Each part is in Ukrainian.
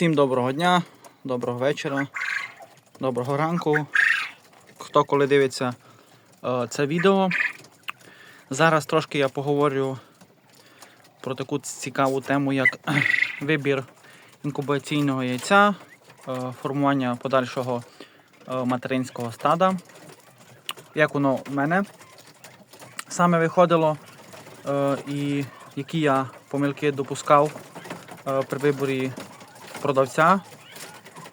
Всім доброго дня, доброго вечора, доброго ранку. Хто коли дивиться е, це відео. Зараз трошки я поговорю про таку цікаву тему, як вибір інкубаційного яйця, е, формування подальшого е, материнського стада. Як воно в мене саме виходило, і які я помилки допускав при виборі продавця.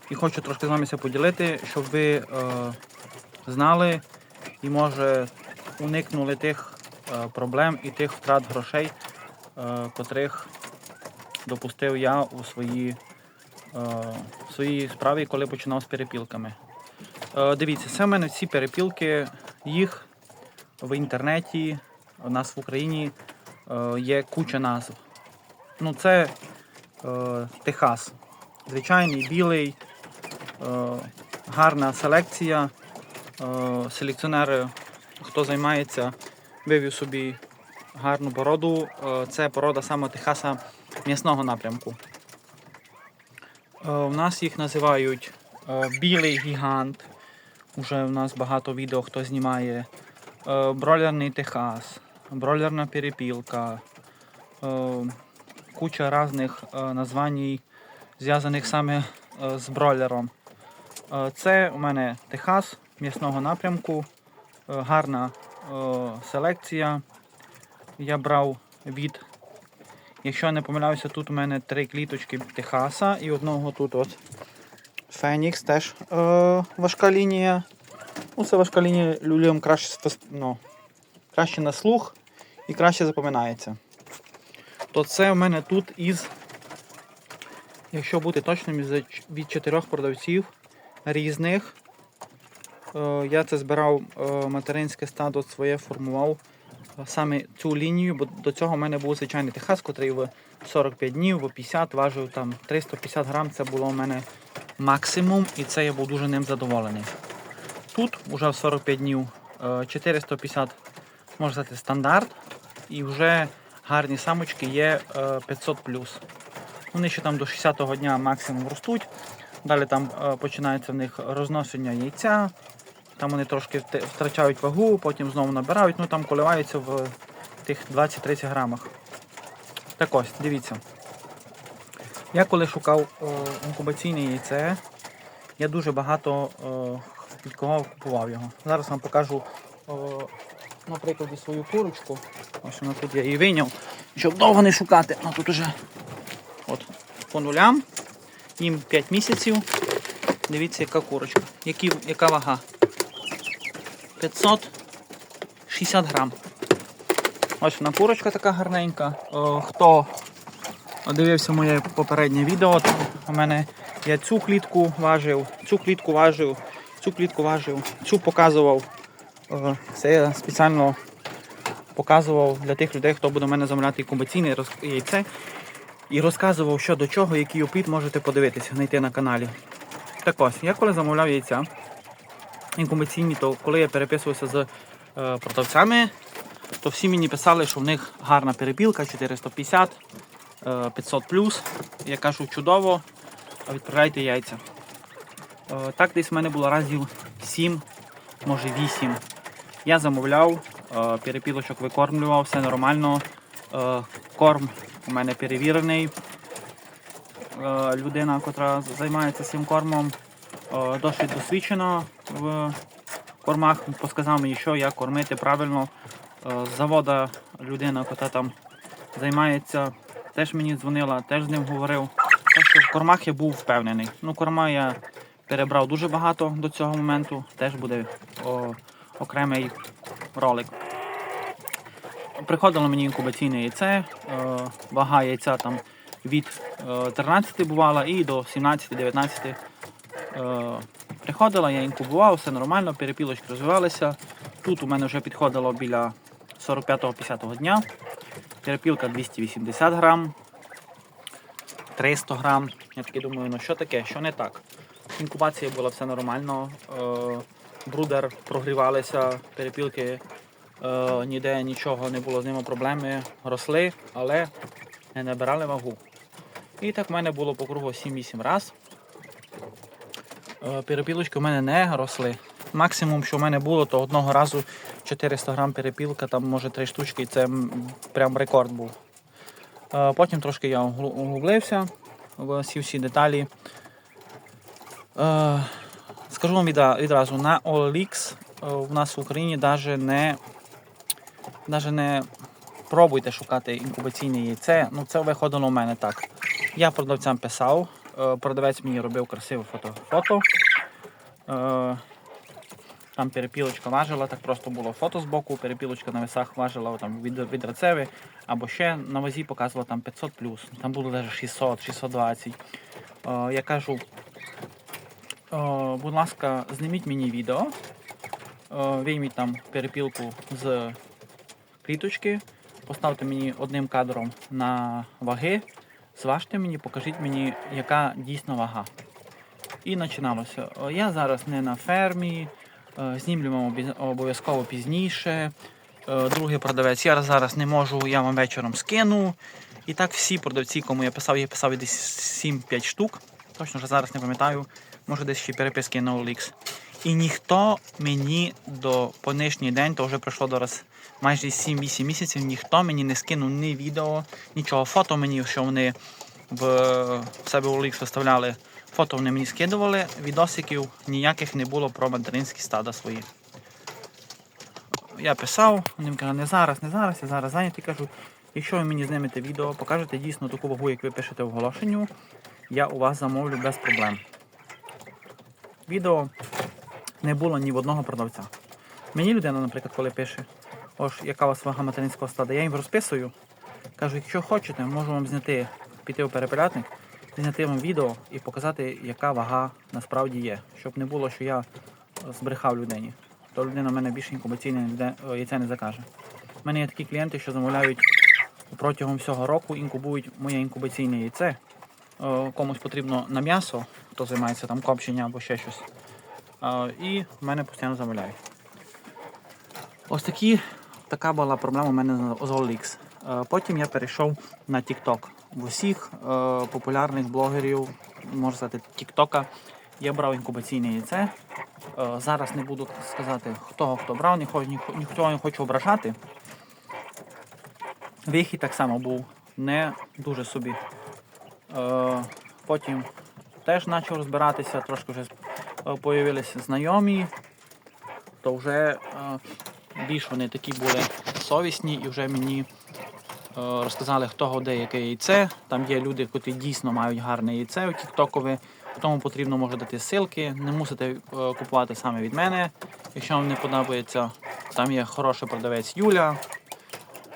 І хочу трошки з вами поділити, щоб ви е, знали і може уникнули тих е, проблем і тих втрат грошей, е, котрих допустив я у своїй, е, в своїй справі, коли починав з перепілками. Е, дивіться, це в мене всі перепілки, їх в інтернеті, у нас в Україні е, є куча назв. Ну, це е, Техас. Звичайний білий, е, гарна селекція. Е, селекціонер, хто займається, вивів собі гарну породу. Е, це порода саме Техаса м'ясного напрямку. У нас їх називають білий гігант. Уже у нас багато відео хто знімає. Бройлерний Техас, бройлерна перепілка, куча різних названь, зв'язаних саме е, з бройлером. Е, Це у мене Техас м'ясного напрямку, е, гарна селекція. Я брав від, якщо я не помиляюся, тут у мене три кліточки Техаса і одного тут от Фенікс теж важка лінія. Ну, це важка лінія люлям краще, ну, краще на слух і краще запам'ятається. То це у мене тут із, якщо бути точним, від чотирьох продавців різних. Е, Я це збирав е, материнське стадо своє формував е, саме цю лінію, бо до цього в мене був звичайний техас, котрий в 45 днів, в 50 важив там 350 грам. Це було у мене максимум, і це я був дуже ним задоволений. Тут вже в 45 днів е, 450 можна сказати, стандарт, і вже гарні самочки є е, 500 Вони ще там до 60-го дня максимум ростуть. Далі там е, починається в них розношення яйця. Там вони трошки втрачають вагу, потім знову набирають, ну там коливаються в тих 20-30 грамах. Так ось, дивіться. Я коли шукав е, інкубаційне яйце, я дуже багато е, від кого купував його. Зараз вам покажу е, на прикладі свою курочку. Ось вона тут я її вийняв, щоб довго не шукати. Ну тут уже по нулям. Їм 5 місяців. Дивіться, яка курочка. Які, яка вага? 560 грам. Ось вона курочка така гарненька. О, хто дивився моє попереднє відео, то у мене я цю клітку важив, цю клітку важив, цю клітку важив, цю показував. Е, Це я спеціально показував для тих людей, хто буде в мене замовляти інкубаційне роз- яйце. І розказував, що до чого, який опит можете подивитися, знайти на каналі. Так ось, я коли замовляв яйця інкубаційні, то коли я переписувався з е, продавцями, то всі мені писали, що в них гарна перепілка 450, е, 500 Я кажу, чудово, відправляйте яйця. Е, Так десь в мене було разів 7, може 8. Я замовляв, е, перепілочок викормлював, все нормально. Е, Корм у мене перевірений. Е, Людина, яка займається цим кормом, е, досить досвідчена в кормах. Посказав мені, що як кормити правильно. Е, З завода людина, яка там займається, теж мені дзвонила, теж з ним говорив. Так що в кормах я був впевнений. Ну, корма я перебрав дуже багато до цього моменту, теж буде о, окремий ролик. Приходило мені інкубаційне яйце, вага яйця там від е, 13 бувала і до 17-19 е, приходила, я інкубував, все нормально, перепілочки розвивалися. Тут у мене вже підходило біля 45-50 дня. Перепілка 280 грам, 300 грам. Я таки думаю, ну що таке, що не так. Інкубація була все нормально. Е, брудер прогрівалися, перепілки е, ніде нічого не було з ними проблеми, росли, але не набирали вагу. І так в мене було по кругу 7-8 раз. Е, Перепілочки в мене не росли. Максимум, що в мене було, то одного разу 400 грам перепілка, там може 3 штучки, і це прям рекорд був. Е, Потім трошки я углу- углублився в всі всі деталі. Скажу вам відразу, на OLX в нас в Україні навіть не, навіть не пробуйте шукати інкубаційне яйце. Ну, це виходило у мене так. Я продавцям писав, е, продавець мені робив красиве фото. фото. Е, Там перепілочка важила, так просто було фото з боку, перепілочка на весах важила там, від, від рацеви, або ще на вазі показувала там 500 Там було навіть 600, 620. Е, Я кажу, е, будь ласка, зніміть мені відео, вийміть там перепілку з кліточки, поставте мені одним кадром на ваги, зважте мені, покажіть мені, яка дійсно вага. І починалося. Я зараз не на фермі, е, знімлю вам обов'язково пізніше. Е, Другий продавець, я зараз не можу, я вам вечором скину. І так всі продавці, кому я писав, я писав десь 7-5 штук. Точно вже зараз не пам'ятаю, може десь ще переписки на OLX. І ніхто мені до по день, то вже пройшло зараз майже 7-8 місяців, ніхто мені не скинув ні відео, нічого. Фото мені, що вони в себе у OLX виставляли. Фото вони мені скидували, відосиків ніяких не було про материнські стада свої. Я писав, вони мені кажуть, не зараз, не зараз, я зараз зайнятий. Кажу, якщо ви мені знімете відео, покажете дійсно таку вагу, як ви пишете в оголошенню, я у вас замовлю без проблем. Відео не було ні в одного продавця. Мені людина, наприклад, коли пише, ось яка у вас вага материнського стада, я їм розписую. Кажу, якщо хочете, можу вам зняти, піти у перепелятник, зняти вам відео і показати, яка вага насправді є. Щоб не було, що я збрехав людині. То людина в мене більше інкубаційне яйце не закаже. У мене є такі клієнти, що замовляють протягом всього року, інкубують моє інкубаційне яйце. Е, Комусь потрібно на м'ясо, хто займається там копчення або ще щось. Е, І в мене постійно замовляють. Ось такі, така була проблема у мене з OLX. Е, Потім я перейшов на TikTok. В усіх е, популярних блогерів, можна сказати, TikTok, я брав інкубаційне яйце. Е, зараз не буду сказати, хто хто брав, ніхто, не хочу ображати. Вихід так само був не дуже собі. Потім теж почав розбиратися, трошки вже з'явилися знайомі, то вже більш вони такі були совісні і вже мені е, розказали, хто годе яке яйце. Там є люди, які дійсно мають гарне яйце у тіктокові. Тому потрібно може дати ссылки. Не мусите е, купувати саме від мене. Якщо вам не подобається, там є хороший продавець Юля.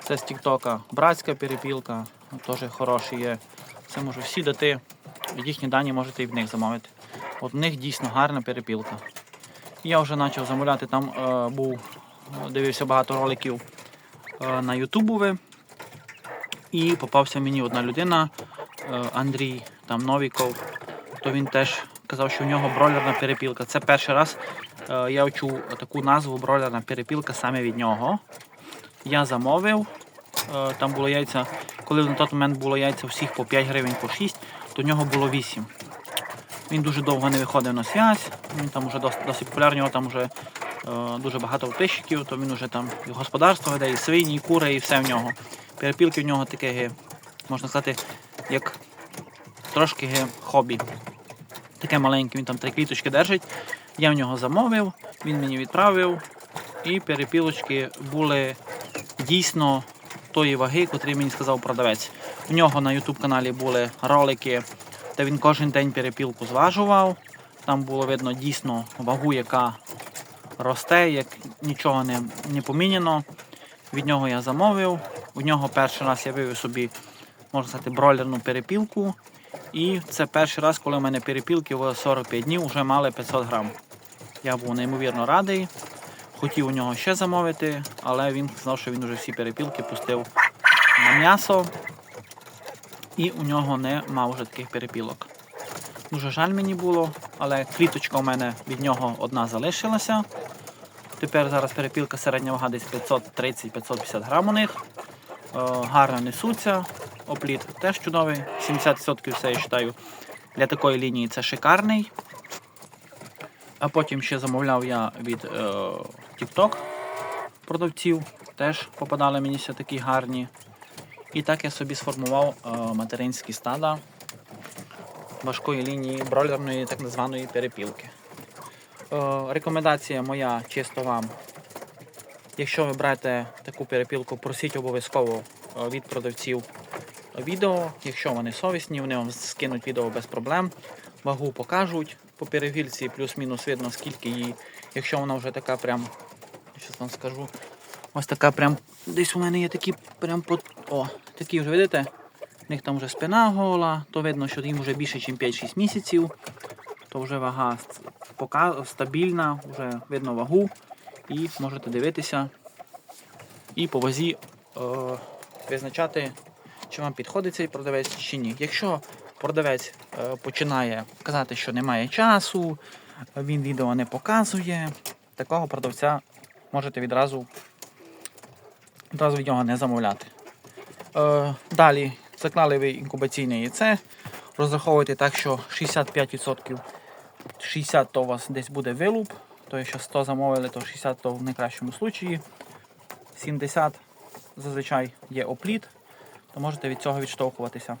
Це з Тіктока. Братська перепілка, теж хороший є. Це можу всі дати. Їхні дані можете і в них замовити. От в них дійсно гарна перепілка. Я вже почав замовляти, там е, був, дивився багато роликів е, на Ютубові. І попався мені одна людина, е, Андрій там Новіков, то він теж казав, що в нього бройлерна перепілка. Це перший раз е, я чув таку назву бройлерна перепілка саме від нього. Я замовив, там було яйця, коли на той момент було яйця всіх по 5 гривень, по 6, то в нього було 8. Він дуже довго не виходив на связь, він там вже досить, популярний, у нього там вже дуже багато підписчиків, то він вже там і господарство веде, і свині, і кури, і все в нього. Перепілки в нього таке, можна сказати, як трошки хобі. Таке маленьке, він там три квіточки держить. Я в нього замовив, він мені відправив, і перепілочки були дійсно тої ваги, котрі мені сказав продавець. У нього на YouTube каналі були ролики, де він кожен день перепілку зважував. Там було видно дійсно вагу, яка росте, як нічого не, не поміняно. Від нього я замовив. У нього перший раз я вивів собі, можна сказати, бройлерну перепілку. І це перший раз, коли у мене перепілки в 45 днів вже мали 500 грам. Я був неймовірно радий. Хотів у нього ще замовити, але він сказав, що він вже всі перепілки пустив на м'ясо. І у нього нема вже таких перепілок. Дуже жаль мені було, але кліточка у мене від нього одна залишилася. Тепер зараз перепілка середня вага десь 530-550 грам у них. Е, гарно несуться. опліт теж чудовий. 70% все я вважаю. Для такої лінії це шикарний. А потім ще замовляв я від е, TikTok продавців. Теж попадали мені все такі гарні. І так я собі сформував е, материнські стада важкої лінії бройлерної так званої перепілки. Е, рекомендація моя чисто вам. Якщо ви берете таку перепілку, просіть обов'язково е, від продавців відео. Якщо вони совісні, вони вам скинуть відео без проблем. Вагу покажуть по перепілці, плюс-мінус видно, скільки їй. Якщо вона вже така прям, щас вам скажу, ось така прям, десь у мене є такі прям по, о, такі вже видите, в них там вже спина гола, то видно, що їм вже більше, ніж 5-6 місяців, то вже вага стабільна, вже видно вагу і можете дивитися і по вазі е, визначати, чи вам підходить цей продавець чи ні. Якщо продавець е, починає казати, що немає часу, він відео не показує, такого продавця можете відразу, відразу від нього не замовляти. Е, далі заклали ви інкубаційне яйце, розраховуйте так, що 65% 60 то у вас десь буде вилуп, то якщо 100 замовили, то 60 то в найкращому случаї. 70 зазвичай є опліт, то можете від цього відштовхуватися.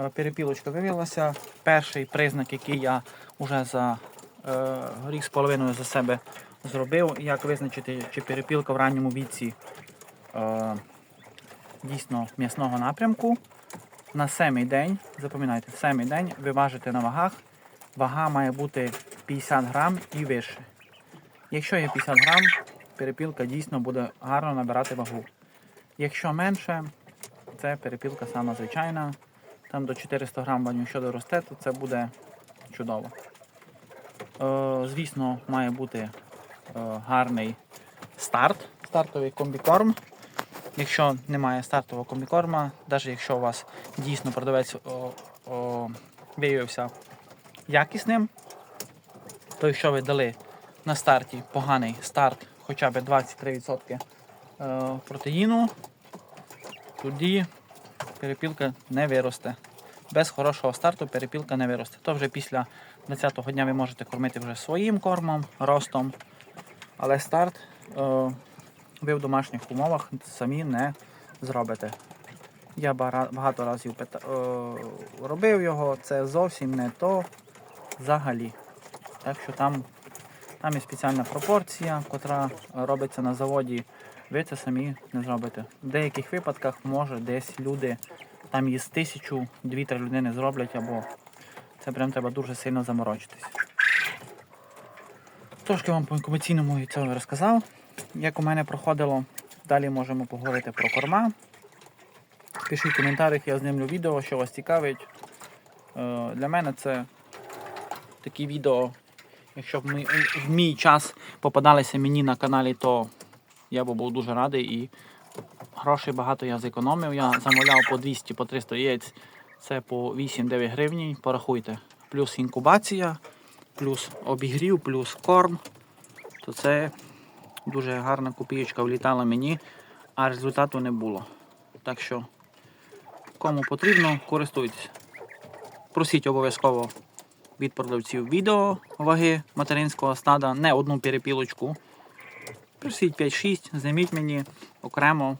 Е, Перепілочка вивілася. Перший признак, який я вже за е, рік з половиною за себе зробив, як визначити, чи перепілка в ранньому віці е, дійсно м'ясного напрямку. На семий день, запам'ятайте, семий день ви важите на вагах. Вага має бути 50 грам і вище. Якщо є 50 грам, перепілка дійсно буде гарно набирати вагу. Якщо менше, це перепілка сама звичайна. Там до 400 грам ваню, що доросте, то це буде чудово. Е, звісно, має бути е, гарний старт, стартовий комбікорм. Якщо немає стартового комбікорма, навіть якщо у вас дійсно продавець о, о, виявився якісним, то якщо ви дали на старті поганий старт хоча б 23% е, протеїну, тоді перепілка не виросте. Без хорошого старту перепілка не виросте. То вже після 20-го дня ви можете кормити вже своїм кормом, ростом. Але старт е, ви в домашніх умовах самі не зробите. Я багато разів е, робив його, це зовсім не то взагалі. Так що там, там є спеціальна пропорція, котра робиться на заводі. Ви це самі не зробите. В деяких випадках може десь люди там із тисячу, дві-три людини зроблять, або це прям треба дуже сильно заморочитись. Трошки вам по інкубаційному і цього розказав. Як у мене проходило, далі можемо поговорити про корма. Пишіть в коментарях, я знімлю відео, що вас цікавить. Е, Для мене це такі відео. Якщо б ми, в мій час попадалися мені на каналі, то я б був дуже радий і грошей багато я зекономив. Я замовляв по 200 по 300 яєць. Це по 8-9 гривень. Порахуйте. Плюс інкубація, плюс обігрів, плюс корм. То це дуже гарна копієчка влітала мені, а результату не було. Так що, кому потрібно, користуйтесь. Просіть обов'язково від продавців відео ваги материнського стада, не одну перепілочку. Просіть 5-6, зніміть мені окремо.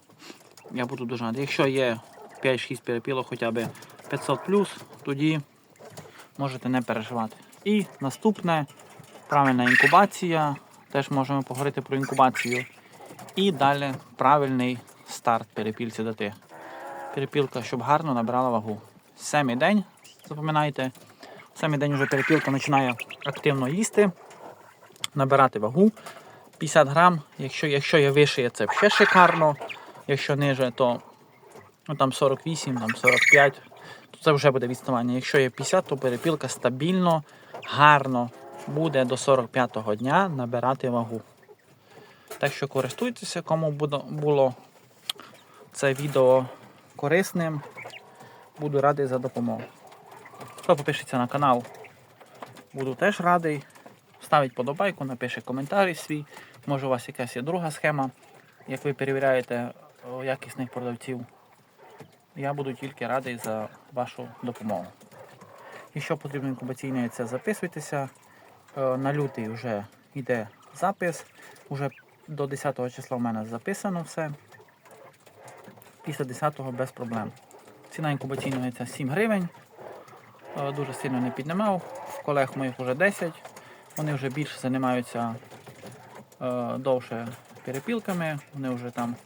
Я буду дуже радий. Якщо є 5-6 перепілок, хоча б 500 тоді можете не переживати. І наступне правильна інкубація. Теж можемо поговорити про інкубацію. І далі правильний старт перепільці дати. Перепілка, щоб гарно набирала вагу. Семий день, запам'ятайте. Семий день вже перепілка починає активно їсти, набирати вагу. 50 грам, якщо, якщо є вище, це ще шикарно. Якщо ниже, то ну, там 48, там 45, то це вже буде відставання. Якщо є 50, то перепілка стабільно, гарно буде до 45-го дня набирати вагу. Так що користуйтеся, кому було це відео корисним. Буду радий за допомогу. Хто підпишеться на канал, буду теж радий. Ставить подобайку, напише коментар свій. Може у вас якась є друга схема, як ви перевіряєте якісних продавців. я буду тільки радий за вашу допомогу. Якщо потрібно інкубаційне яйце, записуйтеся. Е, На лютий вже йде запис. Уже до 10 числа в мене записано все. Після 10-го без проблем. Ціна інкубаційного яйця 7 гривень. Дуже сильно не піднімав. В колег моїх вже 10. Вони вже більше займаються е, довше перепілками. Вони вже там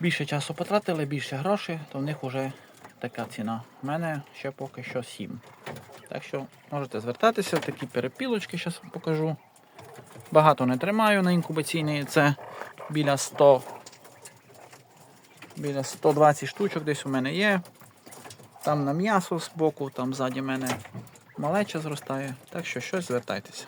більше часу потратили, більше грошей, то в них вже така ціна. У мене ще поки що 7. Так що можете звертатися, такі перепілочки, зараз вам покажу. Багато не тримаю на інкубаційне яйце. Біля 100. Біля 120 штучок десь у мене є. Там на м'ясо з боку, там ззаді мене малеча зростає. Так що щось звертайтеся.